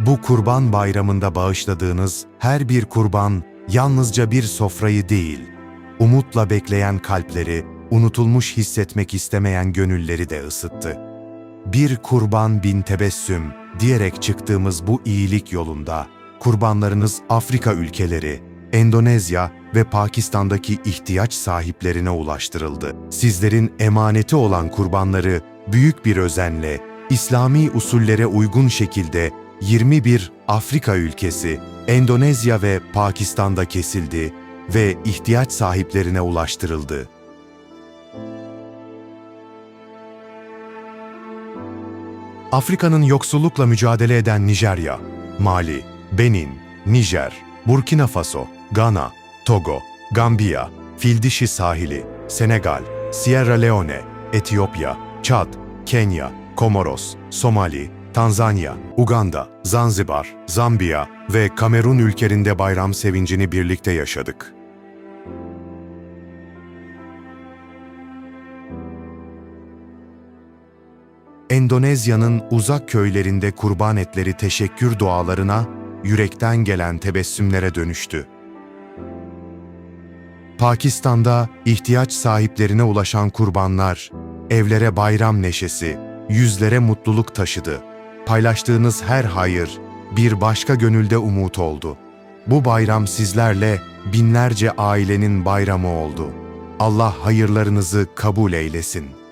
Bu kurban bayramında bağışladığınız her bir kurban yalnızca bir sofrayı değil, umutla bekleyen kalpleri, unutulmuş hissetmek istemeyen gönülleri de ısıttı. Bir kurban bin tebessüm diyerek çıktığımız bu iyilik yolunda, kurbanlarınız Afrika ülkeleri, Endonezya ve Pakistan'daki ihtiyaç sahiplerine ulaştırıldı. Sizlerin emaneti olan kurbanları büyük bir özenle, İslami usullere uygun şekilde 21 Afrika ülkesi, Endonezya ve Pakistan'da kesildi ve ihtiyaç sahiplerine ulaştırıldı. Afrika'nın yoksullukla mücadele eden Nijerya, Mali, Benin, Nijer, Burkina Faso, Gana, Togo, Gambiya, Fildişi sahili, Senegal, Sierra Leone, Etiyopya, Çad, Kenya, Komoros, Somali, Tanzanya, Uganda, Zanzibar, Zambiya ve Kamerun ülkelerinde bayram sevincini birlikte yaşadık. Endonezya'nın uzak köylerinde kurban etleri teşekkür dualarına, yürekten gelen tebessümlere dönüştü. Pakistan'da ihtiyaç sahiplerine ulaşan kurbanlar, evlere bayram neşesi, yüzlere mutluluk taşıdı. Paylaştığınız her hayır, bir başka gönülde umut oldu. Bu bayram sizlerle binlerce ailenin bayramı oldu. Allah hayırlarınızı kabul eylesin.''